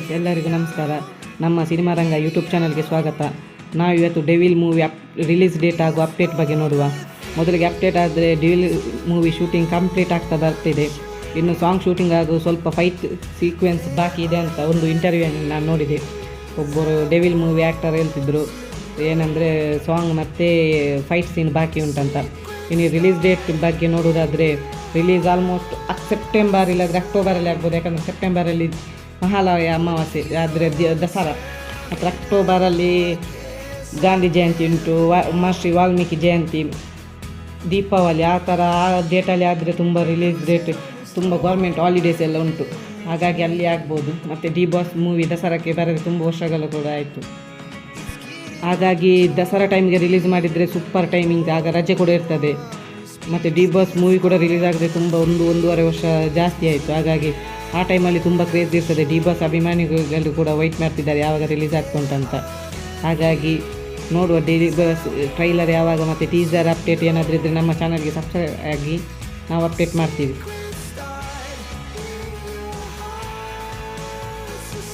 ಎಲ್ಲರಿಗೂ ನಮಸ್ಕಾರ. ನಮ್ಮ ಸಿನಿಮಾ ರಂಗ ಯೂಟ್ಯೂಬ್ ಚಾನಲ್ಗೆ ಸ್ವಾಗತ. ನಾವು ಇವತ್ತು Devil movie up, release date ಹಾಗೂ ಅಪ್ಡೇಟ್ ಬಗ್ಗೆ ನೋಡುವ. ಮೊದಲಿಗೆ ಅಪ್ಡೇಟ್ ಆದರೆ ಡೆವಿಲ್ ಮೂವಿ ಶೂಟಿಂಗ್ ಕಂಪ್ಲೀಟ್ ಆಗ್ತಾ ಬರ್ತಿದೆ ಇನ್ನು ಸಾಂಗ್ ಶೂಟಿಂಗ್ ಹಾಗೂ ಸ್ವಲ್ಪ ಫೈಟ್ ಸೀಕ್ವೆನ್ಸ್ ಬಾಕಿ ಇದೆ ಅಂತ ಒಂದು ಇಂಟರ್ವ್ಯೂ ನಾನು ನೋಡಿದೆ. ಒಬ್ಬರು ಡೆವಿಲ್ ಮೂವಿ ಆ್ಯಕ್ಟರ್ ಹೇಳ್ತಿದ್ರು. ಏನಂದರೆ ಸಾಂಗ್ ಮತ್ತು ಫೈಟ್ ಸೀನ್ ಬಾಕಿ ಉಂಟಂತ. ಇನ್ನು ರಿಲೀಸ್ ಡೇಟ್ ಬಗ್ಗೆ ನೋಡೋದಾದರೆ ರಿಲೀಸ್ ಆಲ್ಮೋಸ್ಟ್ ಸೆಪ್ಟೆಂಬರ್ ಇಲ್ಲಾದರೆ ಅಕ್ಟೋಬರಲ್ಲಿ ಆಗ್ಬೋದು. ಯಾಕಂದರೆ ಸೆಪ್ಟೆಂಬರಲ್ಲಿ ಮಹಾಲಯ ಅಮಾವಾಸ್ಯೆ ಆದರೆ ದಸರಾ. ಮತ್ತು ಅಕ್ಟೋಬರಲ್ಲಿ ಗಾಂಧಿ ಜಯಂತಿ ಉಂಟು, ವಾ, ಮಹರ್ಷಿ ವಾಲ್ಮೀಕಿ ಜಯಂತಿ, ದೀಪಾವಳಿ, ಆ ಥರ ಆ ಡೇಟಲ್ಲಿ ಆದರೆ ತುಂಬ ರಿಲೀಸ್ ಡೇಟ್ ತುಂಬ ಗೌರ್ಮೆಂಟ್ ಹಾಲಿಡೇಸ್ ಎಲ್ಲ ಉಂಟು. ಹಾಗಾಗಿ ಅಲ್ಲಿ ಆಗ್ಬೋದು. ಮತ್ತು ಡಿ ಬಾಸ್ ಮೂವಿ ದಸರಾಕ್ಕೆ ಬರದೆ ತುಂಬ ವರ್ಷಗಳು ಕೂಡ ಆಯಿತು. ಹಾಗಾಗಿ ದಸರಾ ಟೈಮ್ಗೆ ರಿಲೀಸ್ ಮಾಡಿದರೆ ಸೂಪರ್ ಟೈಮಿಂಗ್ ಆಗ ರಜೆ ಕೂಡ ಇರ್ತದೆ. ಮತ್ತು ಡಿ ಬಾಸ್ ಮೂವಿ ಕೂಡ ರಿಲೀಸ್ ಆಗದೆ ತುಂಬ ಒಂದು, ಒಂದೂವರೆ ವರ್ಷ ಜಾಸ್ತಿ ಆಯಿತು. ಹಾಗಾಗಿ ಆ ಟೈಮಲ್ಲಿ ತುಂಬ ಕ್ರೇಜ್ ಇರ್ತದೆ. ಡಿ ಬಾಸ್ ಅಭಿಮಾನಿಗಳು ಕೂಡ ವೈಟ್ ಮಾಡ್ತಿದ್ದಾರೆ. ಯಾವಾಗ ರಿಲೀಸ್ ಆಗ್ತುಂಟಂತ ಹಾಗಾಗಿ ನೋಡುವ ಡಿ ಬಾಸ್ ಟ್ರೈಲರ್ ಯಾವಾಗ ಮತ್ತು ಟೀಸರ್ ಅಪ್ಡೇಟ್ ಏನಾದರೂ ಇದ್ದರೆ ನಮ್ಮ ಚಾನಲ್ಗೆ ಸಬ್ಸ್ಕ್ರೈಬ್ ಆಗಿ ನಾವು ಅಪ್ಡೇಟ್ ಮಾಡ್ತೀವಿ.